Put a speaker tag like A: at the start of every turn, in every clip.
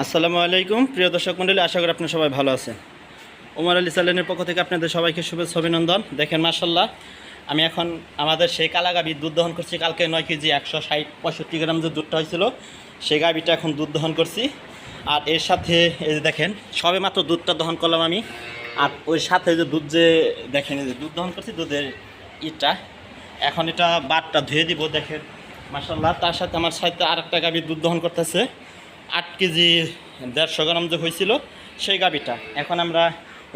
A: আসসালামু আলাইকুম। প্রিয় দর্শক মণ্ডলী, আশা করি আপনারা সবাই ভালো আছেন। ওমর আলী চ্যানেলের পক্ষ থেকে আপনাদের সবাইকে শুভেচ্ছা, অভিনন্দন। দেখেন মার্শাল্লাহ আমি এখন আমাদের সেই কালাগাবির দুধ দহন করছি। কালকে নয় কেজি একশো ষাট পঁয়ষট্টি গ্রাম যে দুধটা হয়েছিল, সেই গাবিটা এখন দুধ দহন করছি। আর এর সাথে, এই যে দেখেন, সবে মাত্র দুধটা দহন করলাম আমি। আর ওই সাথে যে দুধ যে, দেখেন, এই যে দুধ দহন করছি, দুধের ইটা। এখন এটা বাটটা ধুয়ে দিব, দেখেন মার্শাল্লাহ তার সাথে আমার সাথে আর একটা গাভি দুধ দহন করতেছে। আট কেজি দেড়শো গ্রাম যে হয়েছিল, সেই গাবিটা এখন আমরা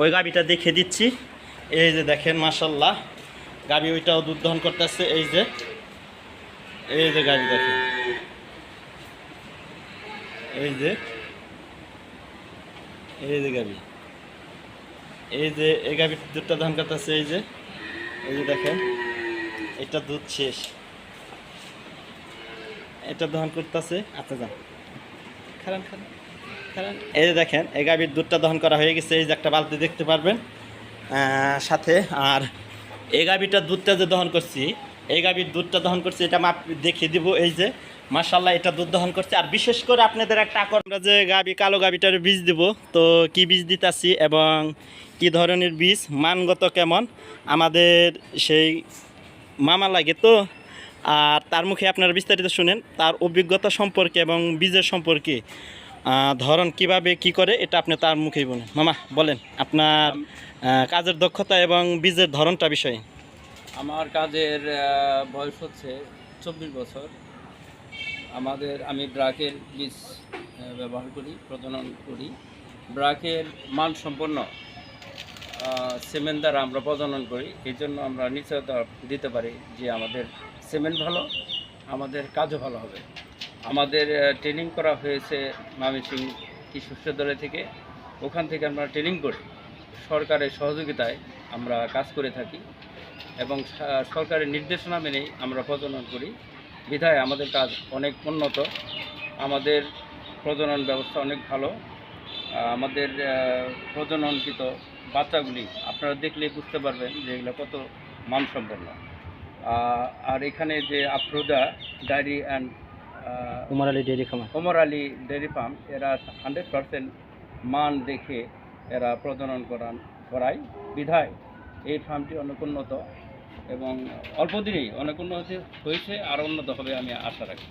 A: ওই গাবিটা দেখে দিচ্ছি। এই যে দেখেন মার্শাল্লাহ গাবি ওইটাও দুধ দহন করতেছে, এই যে এই যে গাবি দেখেন। এই যে এই যে গাবি এই যে, এই গাবির দুধটা দহন করতেছে, এই যে এই যে দেখেন, এটা দুধ শেষ। এটা দহন করতেছে আপনি যান। এই যে দেখেন, এই গাভীর দুধটা দহন করা হয়ে গেছে, এই যে একটা বালতি দেখতে পারবেন। সাথে, আর এই গাভীটার দুধটা যে দহন করছি, এই গাভীর দুধটা দহন করছি, এটা মাপ দেখিয়ে দিব, এই যে মার্শাল্লাহ এটা দুধ দহন করছে। আর বিশেষ করে আপনাদের একটা আকর আমরা যে গাভী, কালো গাভীটার বীজ দিব, তো কি বীজ দিতাছি এবং কি ধরনের বীজ, মানগত কেমন, আমাদের সেই মামা লাগে তো আর তার মুখে আপনারা বিস্তারিত শুনেন তার অভিজ্ঞতা সম্পর্কে এবং বীজের সম্পর্কে ধরন কীভাবে কি করে এটা আপনি তার মুখেই বলেন। মামা বলেন আপনার কাজের দক্ষতা এবং বীজের ধরনটা বিষয়ে।
B: আমার কাজের বয়স হচ্ছে চব্বিশ বছর। আমাদের আমি ব্রাকের বীজ ব্যবহার করি প্রজনন করি। ব্রাকের মান সম্পন্ন সিমেন্ট দ্বারা আমরা প্রজনন করি। এই জন্য আমরা নিশ্চয়তা দিতে পারি যে আমাদের সিমেন্ট ভালো, আমাদের কাজও ভালো হবে। আমাদের ট্রেনিং করা হয়েছে ময়মনসিং কৃষি বিশ্ববিদ্যালয় থেকে। ওখান থেকে আমরা ট্রেনিং করি। সরকারের সহযোগিতায় আমরা কাজ করে থাকি এবং সরকারের নির্দেশনা মেনেই আমরা প্রজনন করি। বিধায় আমাদের কাজ অনেক উন্নত। আমাদের প্রজনন ব্যবস্থা অনেক ভালো। আমাদের প্রজননকৃত বাচ্চাগুলি আপনারা দেখলেই বুঝতে পারবেন যে এগুলো কত মানসম্পন্ন। আর এখানে যে Afroza dairy and
A: Umar Ali dairy খামার
B: ওমর আলী ডেয়ারি ফার্ম এরা হান্ড্রেড পারসেন্ট মান দেখে এরা প্রজনন করান করায় বিধায়। এই ফার্মটি অনেক উন্নত এবং অল্প দিনেই অনেক উন্নত হয়েছে আর উন্নত হবে আমি আশা রাখি।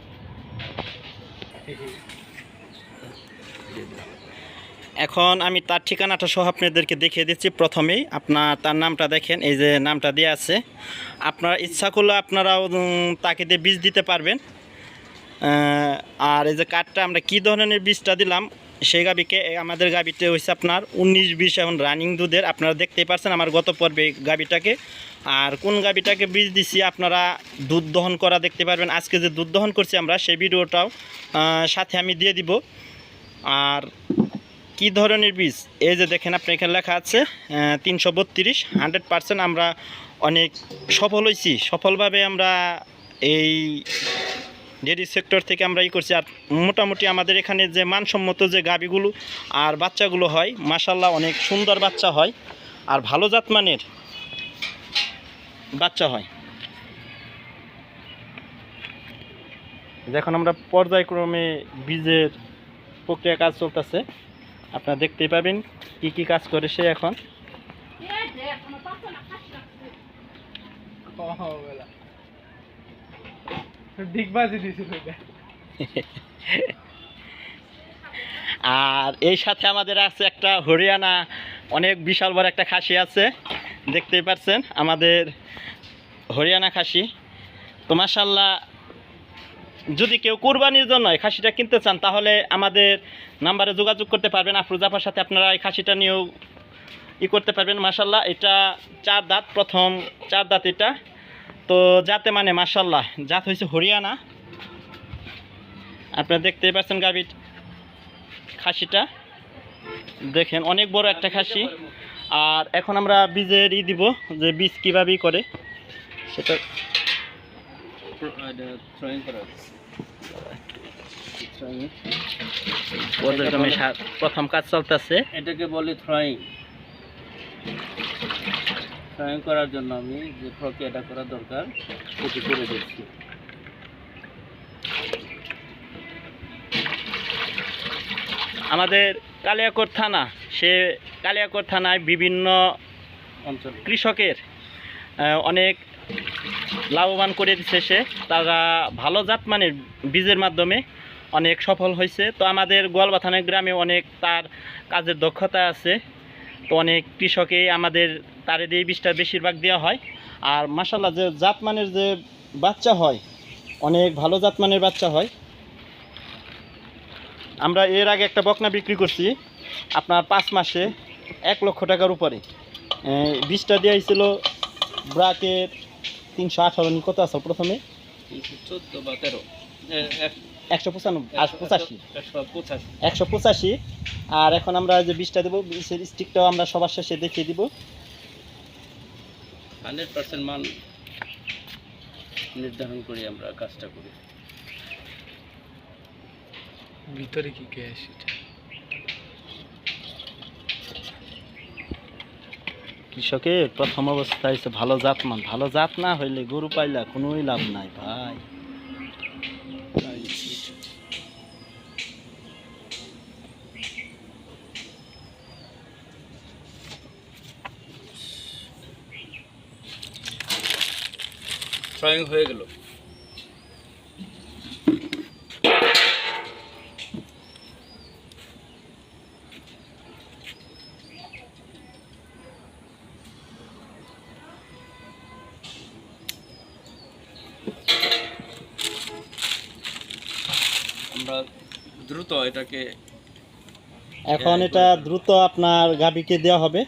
A: এখন আমি তার ঠিকানাটা সহ আপনাদেরকে দেখিয়ে দিচ্ছি প্রথমেই। আপনার তার নামটা দেখেন, এই যে নামটা দেওয়া আছে। আপনারা ইচ্ছা করলে আপনারাও তাকে দিয়ে বীজ দিতে পারবেন। আর এই যে কাঠটা আমরা কি ধরনের বীজটা দিলাম, সেই গাবিকে আমাদের গাবিতে হয়েছে আপনার উনিশ বিশ এখন রানিং দুধের। আপনারা দেখতেই পারছেন আমার গত পর্বে গাবিটাকে। আর কোন গাবিটাকে বীজ দিছি আপনারা দুধ দহন করা দেখতে পারবেন। আজকে যে দুধ দহন করছি আমরা, সেই ভিডিওটাও সাথে আমি দিয়ে দিব। আর কি ধরনের বীজ? এই যে দেখেন আপনি এখানে লেখা আছে তিনশো বত্রিশ, হান্ড্রেড পারসেন্ট আমরা অনেক সফল হয়েছি সফলভাবে আমরা এই ডেয়ারি সেক্টর থেকে আমরা ই করছি। আর মোটামুটি আমাদের এখানে যে মানসম্মত যে গাবিগুলো আর বাচ্চাগুলো হয় মাসাল্লাহ অনেক সুন্দর বাচ্চা হয় আর ভালো জাতমানের বাচ্চা হয়। এখন আমরা পর্যায়ক্রমে বীজের প্রক্রিয়া কাজ চলতেছে। আপনারা দেখতেই পাবেন কি কি কাজ করে সে এখন। আর এই সাথে আমাদের আছে একটা হরিয়ানা, অনেক বিশাল বড় একটা খাসি আছে। দেখতেই পাচ্ছেন আমাদের হরিয়ানা খাসি। তো মাসাল্লাহ যদি কেউ কোরবানির জন্য এই খাসিটা কিনতে চান, তাহলে আমাদের নাম্বারে যোগাযোগ করতে পারবেন। আফরুজাফার সাথে আপনারা এই খাসিটা নিয়েও ই করতে পারবেন মাসাল্লাহ এটা চার দাঁত, প্রথম চার দাঁত এটা। তো যাতে মানে মাসাল্লাহ জাত হয়েছে হরিয়ানা। আপনারা দেখতেই পাচ্ছেন গাভীর খাসিটা। দেখেন, অনেক বড় একটা খাসি। আর এখন আমরা বীজের ই দিব যে বীজ কীভাবেই করে, সেটা পর্যায়ক্রমে সা- প্রথম কাজ চলতেছে।
B: এটাকে বলি থ্রয়িং থ্রয়িং করার জন্য আমি যে প্রক্রিয়াটা করা দরকার সেটি করে দিচ্ছি।
A: আমাদের কালিয়াকোট থানা সে কালিয়াকোট থানায় বিভিন্ন
B: অঞ্চল।
A: কৃষকের অনেক লাভবান করে দিচ্ছে সে তারা ভালো জাতমানের বীজের মাধ্যমে অনেক সফল হয়েছে। তো আমাদের গোয়ালবাথানের গ্রামে অনেক তার কাজের দক্ষতা আছে। তো অনেক কৃষকেই আমাদের তারে দিয়ে বীজটা বেশিরভাগ দেওয়া হয়। আর মাসাল্লাহ যে জাতমানের যে বাচ্চা হয়, অনেক ভালো জাতমানের বাচ্চা হয়। আমরা এর আগে একটা বকনা বিক্রি করছি, আপনার পাঁচ মাসে এক লক্ষ টাকার উপরে। বীজটা দেওয়া হয়েছিল ব্রাকের তিনশো আঠারো কত আছে প্রথমে?
B: চোদ্দ বা তেরো।
A: একশো পঁচানব্বই আর পঁচাশি।
B: একশো পঁচাশি।
A: একশো পঁচাশি। আর এখন আমরা যে বীজটা দেবো বীজের স্টিকটাও আমরা সবার শেষে দেখিয়ে দিব।
B: হান্ড্রেড পার্সেন্ট মান নির্ধারণ করি আমরা কাজটা করি।
C: ভিতরে কি গ্যাস এটা?
A: কৃষকের প্রথম অবস্থা হয়েছে ভালো জাত মান ভালো জাত না হইলে গরু পাইলা কোনোই লাভ নাই ভাই।
B: হয়ে গেল। এটাকে
A: এখন এটা দ্রুত আপনার গাবিকে দেওয়া হবে।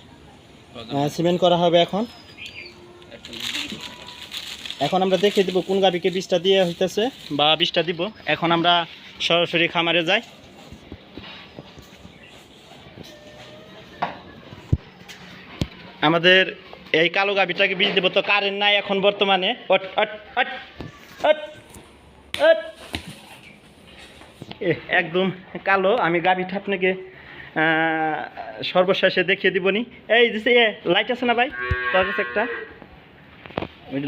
A: সিমেন্ট করা হবে এখন।
B: এখন।
A: আমরা দেখে দিব কোন গাবিকে বীজটা দিয়ে হইতেছে বা বীজটা দিব। এখন আমরা সরাসরি খামারে যাই। আমাদের এই কালো গাবিটাকে বীজ দেবো তো কারেন্ট নাই এখন বর্তমানে। অট অট অট অট অট। একদম কালো। আমি গাবিটা আপনাকে সর্বশেষে দেখিয়ে দিব নি এই যে এ লাইট আছে না ভাই? তোর কাছে একটা।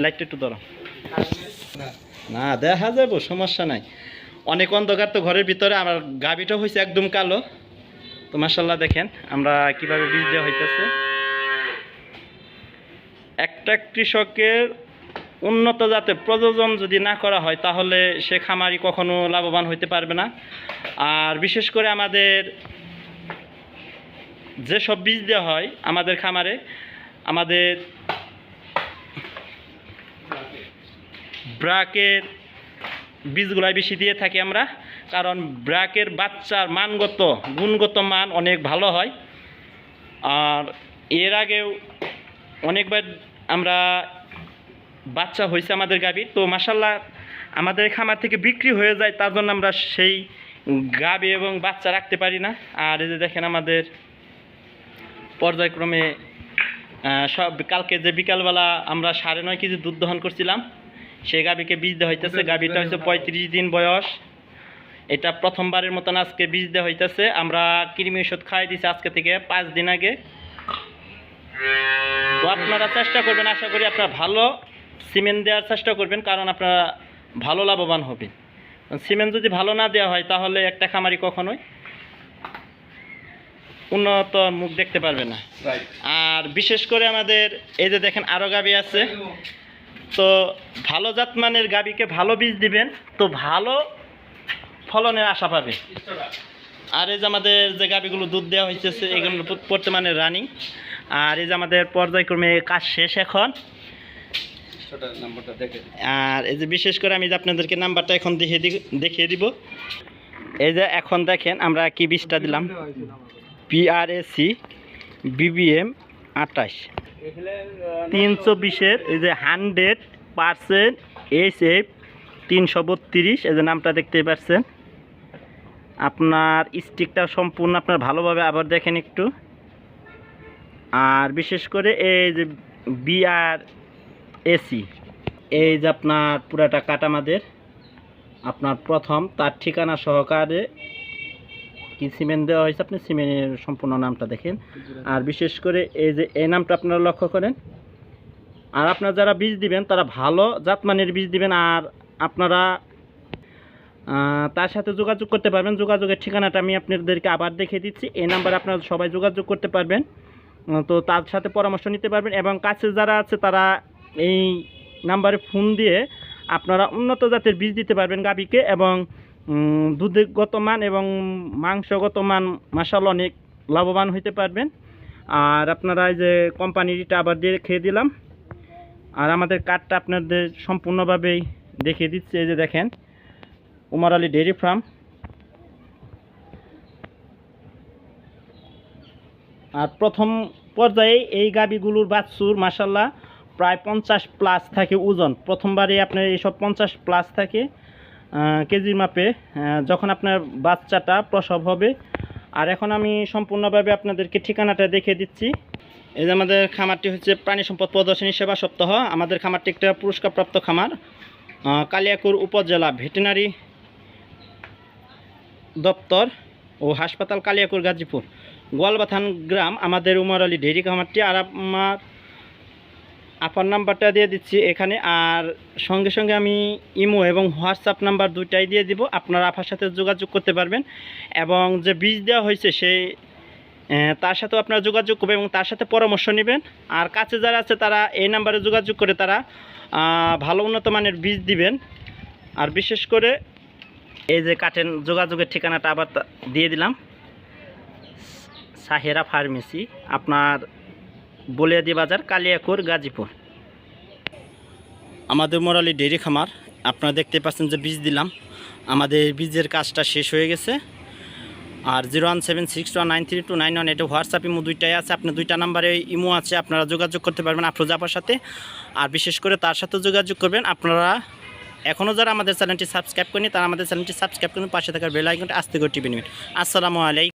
A: লাইটটা একটু ধরো। না, দেখা যাব, সমস্যা নাই। অনেক অন্ধকার তো ঘরের ভিতরে আমার গাবিটা হয়েছে একদম কালো। তো মাসাল্লাহ দেখেন, আমরা কীভাবে বীজ দেওয়া হইতেছে। একটা কৃষকের উন্নত জাতের প্রযোজন যদি না করা হয়, তাহলে সে খামারি কখনো লাভবান হইতে পারবে না। আর বিশেষ করে আমাদের যেসব বীজ দেওয়া হয় আমাদের খামারে, আমাদের ব্রাকের বীজগুলাই বেশি দিয়ে থাকি আমরা, কারণ ব্রাকের বাচ্চার মানগত, গুণগত মান অনেক ভালো হয়। আর এর আগেও অনেকবার আমরা বাচ্চা হয়েছে আমাদের গাভী তো মাসাল্লাহ আমাদের খামার থেকে বিক্রি হয়ে যায়, তার জন্য আমরা সেই গাভী এবং বাচ্চা রাখতে পারি না। আর এই যে দেখেন আমাদের পর্যায়ক্রমে সব কালকে যে বিকালবেলা আমরা সাড়ে নয় কেজি দুধ দহন করছিলাম, সেই গাভীকে বীজ দেওয়া হইতেছে। গাভীটা হচ্ছে পঁয়ত্রিশ দিন বয়স। এটা প্রথমবারের মতন আজকে বীজ দেওয়া হইতেছে। আমরা কৃমি ওষুধ খাই দিছি আজকে থেকে পাঁচ দিন আগে। তো আপনারা চেষ্টা করবেন, আশা করি আপনারা ভালো সিমেন্ট দেওয়ার চেষ্টা করবেন কারণ আপনারা ভালো লাভবান হবেন। সিমেন্ট যদি ভালো না দেওয়া হয় তাহলে একটা খামারি কখনোই উন্নত মুখ দেখতে পারবে না। আর বিশেষ করে আমাদের এই যে দেখেন আরও গাবি আছে। তো ভালো জাতমানের গাবিকে ভালো বীজ দিবেন তো ভালো ফলনের আশা পাবে। আর এই যে আমাদের যে গাবিগুলো দুধ দেওয়া হয়েছে এগুলো বর্তমানে রানিং আর এই যে আমাদের পর্যায়ক্রমে কাজ শেষ এখন
B: ছোট নাম্বারটা দেখে দিই।
A: আর এই যে বিশেষ করে আমি আপনাদেরকে নাম্বারটা এখন দেখিয়ে দেখিয়ে দিব। এই যে এখন দেখেন আমরা কি বীজটা দিলাম? পিআরএসি বিবিএম আঠাশ। তিনশো বিশের এই যে হান্ড্রেড পারসেন্ট এইচ এফ তিনশো বত্রিশ, এই যে নামটা দেখতেই পাচ্ছেন। আপনার স্টিকটা সম্পূর্ণ আপনার ভালোভাবে আবার দেখেন একটু। আর বিশেষ করে এই যে বিআর এসি। এই যে আপনার পুরাটা কাটামাদের আপনার প্রথম, তার ঠিকানা সহকারে কি সিমেন্ট দেওয়া হয়েছে আপনি? সিমেন্টের সম্পূর্ণ নামটা দেখেন। আর বিশেষ করে এই যে এই নামটা আপনারা লক্ষ্য করেন। আর আপনারা যারা বীজ দিবেন, তারা ভালো জাতমানের বীজ দিবেন। আর আপনারা তার সাথে যোগাযোগ করতে পারবেন। যোগাযোগের ঠিকানাটা আমি আপনাদেরকে আবার দেখে দিচ্ছি। এই নাম্বারে আপনারা সবাই যোগাযোগ করতে পারবেন। তো তার সাথে পরামর্শ নিতে পারবেন। এবং কাছে যারা আছে, তারা এই নাম্বারে ফোন দিয়ে আপনারা উন্নত জাতের বীজ দিতে পারবেন গাভীকে এবং দুধগত মান এবং মাংসগত মান মাসাল অনেক লাভবান হইতে পারবেন। আর আপনারা এই যে কোম্পানিটা আবার দিয়ে খেয়ে দিলাম। আর আমাদের কার্ডটা আপনাদের সম্পূর্ণভাবেই দেখিয়ে দিচ্ছে, এই যে দেখেন, উমার আলী ডেয়ারি ফার্ম। আর প্রথম পর্যায়ে এই গাবিগুলোর বাছুর মাসাল্লাহ প্রায় পঞ্চাশ প্লাস থাকে ওজন। প্রথমবারে আপনার এইসব পঞ্চাশ প্লাস থাকে কেজির মাপে যখন আপনার বাচ্চাটা প্রসব হবে। আর এখন আমি সম্পূর্ণভাবে আপনাদেরকে ঠিকানাটা দেখিয়ে দিচ্ছি। এই যে আমাদের খামারটি হচ্ছে প্রাণী সম্পদ প্রদর্শনী সেবা সপ্তাহ। আমাদের খামারটি একটা পুরস্কারপ্রাপ্ত খামার কালিয়াকুর উপজেলা ভেটেনারি দপ্তর ও হাসপাতাল কালিয়াকুর গাজীপুর। গোয়ালবাথান গ্রাম, আমাদের উমর আলী ডেইরি খামারটি, আর আমার আপার নাম্বারটা দিয়ে দিচ্ছি এখানে, আর সঙ্গে সঙ্গে আমি ইমো এবং হোয়াটসঅ্যাপ নাম্বার দুইটাই দিয়ে দিব। আপনারা আপার সাথে যোগাযোগ করতে পারবেন। এবং যে বীজ দেওয়া হয়েছে সেই তার সাথেও আপনারা যোগাযোগ করবেন এবং তার সাথে পরামর্শ নেবেন। আর কাছে যারা আছে তারা এই নাম্বারে যোগাযোগ করে তারা ভালো উন্নত মানের বীজ দিবেন। আর বিশেষ করে এই যে কাটেন যোগাযোগের ঠিকানাটা আবার দিয়ে দিলাম। সাহেরা ফার্মেসি, আপনার বলিয়াদি বাজার, কালিয়াকুর, গাজীপুর। আমাদের মোরালি ডেরি খামার, আপনারা দেখতে পাচ্ছেন যে বীজ দিলাম। আমাদের বীজের কাজটা শেষ হয়ে গেছে। আর zero one seven six one nine three two nine one এটা হোয়াটসঅ্যাপ ইমো দুইটাই আছে। আপনার দুইটা নাম্বারে ইমো আছে, আপনারা যোগাযোগ করতে পারবেন আফরোজাপার সাথে। আর বিশেষ করে তার সাথে যোগাযোগ করবেন আপনারা। এখনও যারা আমাদের চ্যানেলটি সাবস্ক্রাইব করেনি তারা আমাদের চ্যানেলটি সাবস্ক্রাইব করুন, পাশে থাকার বেল আইকনটা আস্তে করে টিপে নেবেন। আসসালামু আলাইকুম।